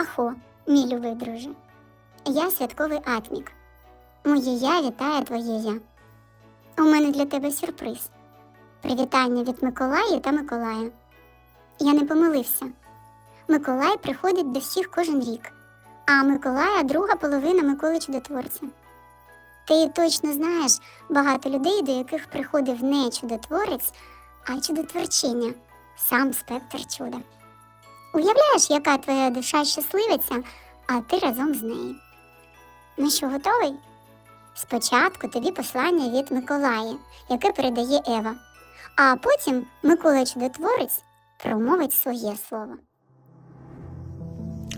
Ахо, мій любий друже. Я святковий атмік. Моє я вітає твоє я. У мене для тебе сюрприз. Привітання від Миколая та Миколая. Я не помилився. Миколай приходить до всіх кожен рік, а Миколая друга половина Миколи Чудотворця. Ти точно знаєш багато людей, до яких приходив не чудотворець, а чудотворчиня, сам спектр чуда. Уявляєш, яка твоя душа щасливиця, а ти разом з нею. Ну що, готовий? Спочатку тобі послання від Миколая, яке передає Ева, а потім Микола Чудотворець промовить своє слово.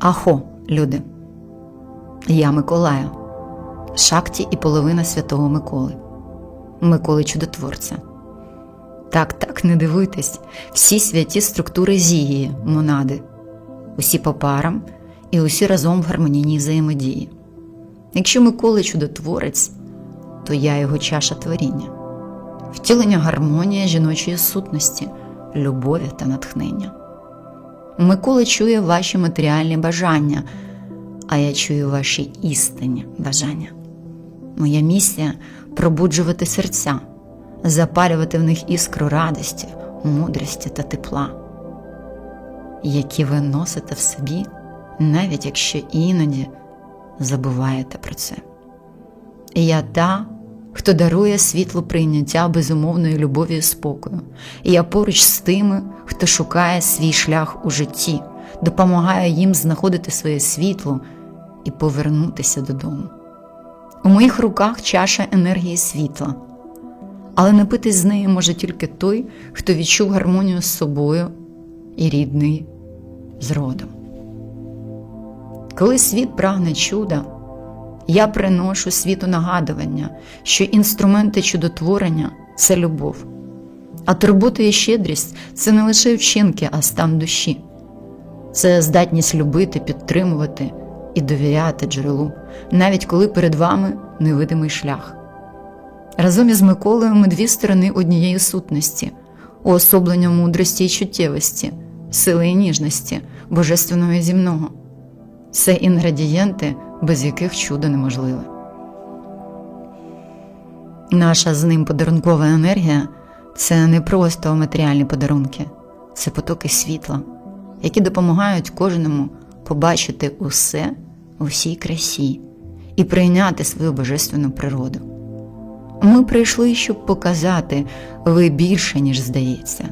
Ахо, люди. Я Миколая, Шакті і половина святого Миколи, Миколи Чудотворця. Так, так, не дивуйтесь, всі святі структури зії, монади, усі по парам і усі разом в гармонійній взаємодії. Якщо Микола чудотворець, то я його чаша творіння, втілення гармонії жіночої сутності, любові та натхнення. Микола чує ваші матеріальні бажання, а я чую ваші істинні бажання. Моя місія пробуджувати серця, запалювати в них іскру радості, мудрості та тепла, які ви носите в собі, навіть якщо іноді забуваєте про це. І я та, хто дарує світло прийняття безумовної любові і спокою. І я поруч з тими, хто шукає свій шлях у житті, допомагає їм знаходити своє світло і повернутися додому. У моїх руках чаша енергії світла, але напитись з неї може тільки той, хто відчув гармонію з собою і рідний з родом. Коли світ прагне чуда, я приношу світу нагадування, що інструменти чудотворення це любов, а турбота і щедрість це не лише вчинки, а стан душі, це здатність любити, підтримувати і довіряти джерелу, навіть коли перед вами невидимий шлях. Разом із Миколою ми дві сторони однієї сутності, уособлення мудрості і чуттєвості, сили і ніжності, божественного і земного. Це інгредієнти, без яких чудо неможливе. Наша з ним подарункова енергія це не просто матеріальні подарунки, це потоки світла, які допомагають кожному побачити усе у всій красі і прийняти свою божественну природу. Ми прийшли, щоб показати ви більше, ніж здається,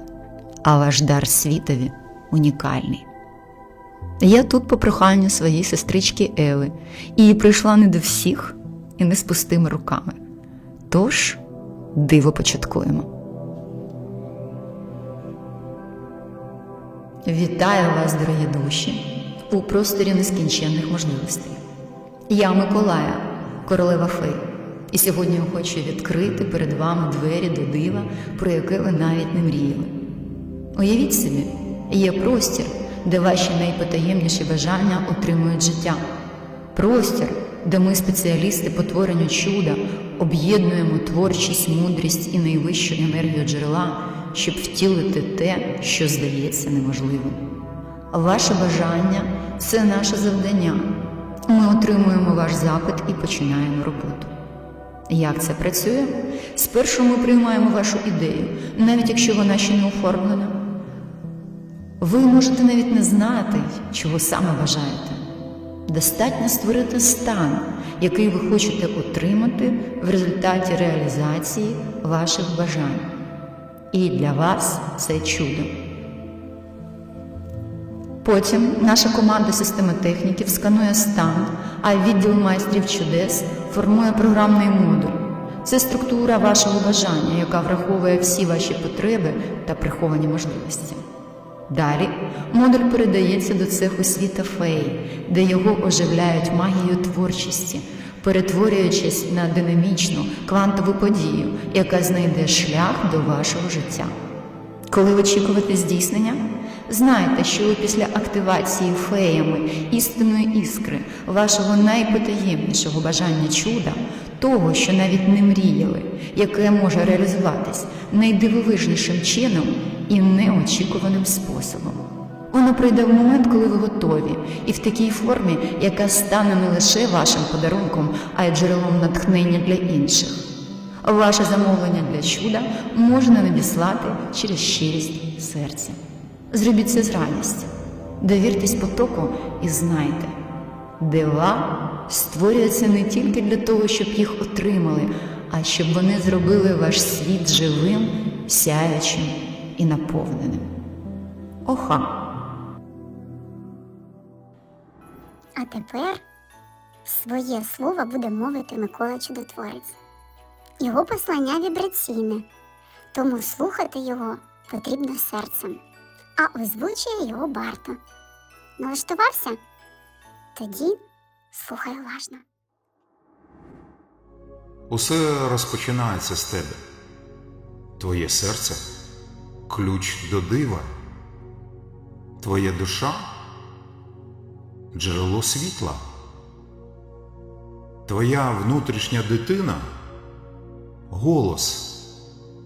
а ваш дар світові унікальний. Я тут по проханню своєї сестрички Еви і прийшла не до всіх і не з пустими руками. Тож диво початкуємо. Вітаю вас, дорогі душі, у просторі нескінченних можливостей. Я Миколая, королева фей, і сьогодні я хочу відкрити перед вами двері до дива, про яке ви навіть не мріяли. Уявіть собі, є простір, де ваші найпотаємніші бажання отримують життя. Простір, де ми, спеціалісти по творенню чуда, об'єднуємо творчість, мудрість і найвищу енергію джерела, щоб втілити те, що здається неможливим. Ваше бажання це наше завдання. Ми отримуємо ваш запит і починаємо роботу. Як це працює? Спершу ми приймаємо вашу ідею, навіть якщо вона ще не оформлена. Ви можете навіть не знати, чого саме бажаєте. Достатньо створити стан, який ви хочете отримати в результаті реалізації ваших бажань. І для вас це чудо. Потім наша команда системотехніків сканує стан, а відділ майстрів чудес формує програмний модуль. Це структура вашого бажання, яка враховує всі ваші потреби та приховані можливості. Далі модуль передається до цеху світа феї, де його оживляють магією творчості, перетворюючись на динамічну квантову подію, яка знайде шлях до вашого життя. Коли очікувати здійснення, знайте, що ви після активації феями істинної іскри, вашого найпотаємнішого бажання чуда, того, що навіть не мріяли, яке може реалізуватись найдивовижнішим чином і неочікуваним способом. Воно прийде в момент, коли ви готові, і в такій формі, яка стане не лише вашим подарунком, а й джерелом натхнення для інших. Ваше замовлення для чуда можна надіслати через щирість серця. Зробіть це з радістю. Довіртесь потоку і знайте, дива створюються не тільки для того, щоб їх отримали, а щоб вони зробили ваш світ живим, сяючим і наповненим. Оха! А тепер своє слово буде мовити Микола Чудотворець. Його послання вібраційне, тому слухати його потрібно серцем, а озвучує його Барто. Налаштувався? Тоді слухай уважно. Усе розпочинається з тебе. Твоє серце ключ до дива. Твоя душа джерело світла. Твоя внутрішня дитина голос,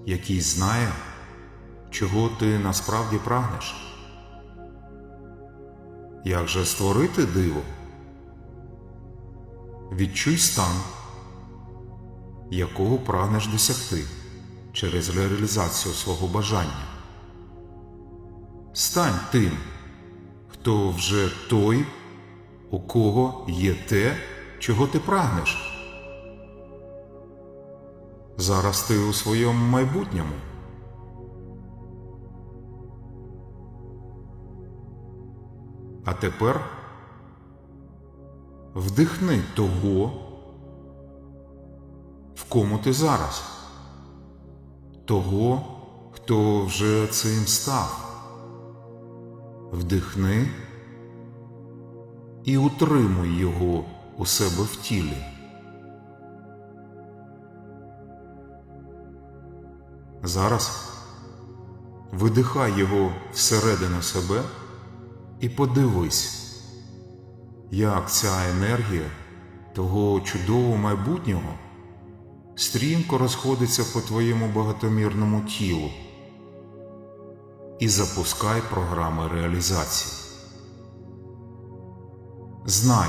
який знає, чого ти насправді прагнеш. Як же створити диво? Відчуй стан якого прагнеш досягти через реалізацію свого бажання. Стань тим, хто вже той, у кого є те, чого ти прагнеш. Зараз ти у своєму майбутньому. А тепер вдихни того, в кому ти зараз? Того, хто вже цим став. Вдихни і утримуй його у себе в тілі. Зараз видихай його всередину себе і подивись, як ця енергія того чудового майбутнього стрімко розходиться по твоєму багатомірному тілу і запускай програми реалізації. Знай,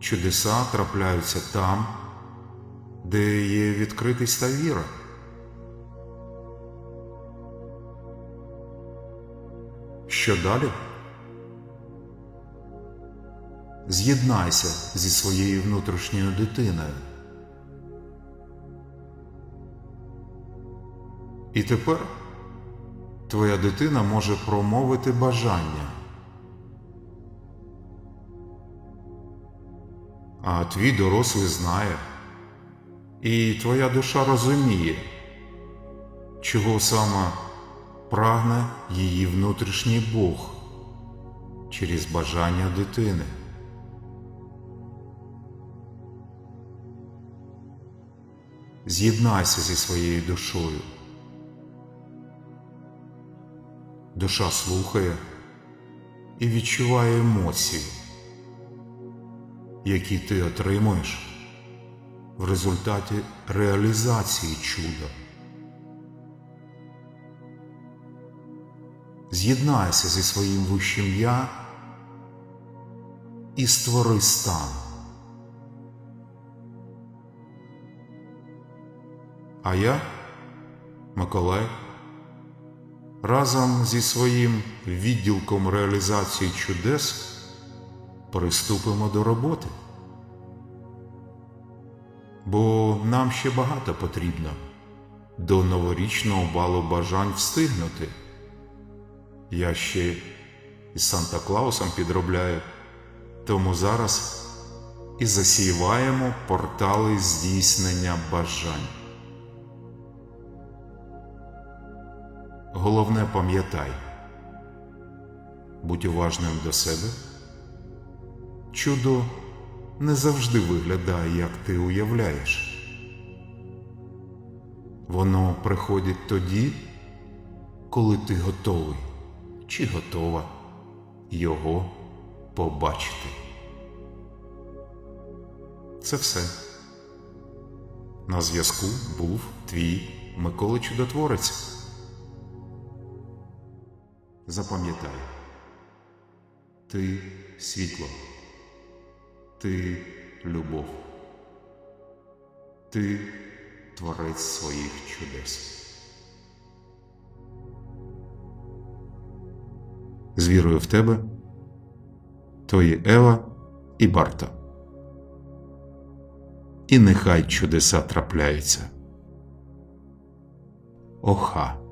чудеса трапляються там, де є відкритість та віра. Що далі? З'єднайся зі своєю внутрішньою дитиною. І тепер твоя дитина може промовити бажання. А твій дорослий знає, і твоя душа розуміє, чого саме прагне її внутрішній Бог через бажання дитини. З'єднайся зі своєю душою. Душа слухає і відчуває емоції, які ти отримуєш в результаті реалізації чуда. З'єднайся зі своїм вищим я і створи стан. А я, Миколай, разом зі своїм відділком реалізації чудес приступимо до роботи. Бо нам ще багато потрібно до новорічного балу бажань встигнути. Я ще із Санта Клаусом підробляю, тому зараз і засіваємо портали здійснення бажань. Головне пам'ятай, будь уважним до себе. Чудо не завжди виглядає, як ти уявляєш. Воно приходить тоді, коли ти готовий чи готова його побачити. Це все. На зв'язку був твій Микола Чудотворець. Запам'ятай. Ти світло. Ти любов. Ти творець своїх чудес. З вірою в тебе, твої Ева і Барта. І нехай чудеса трапляються. Оха.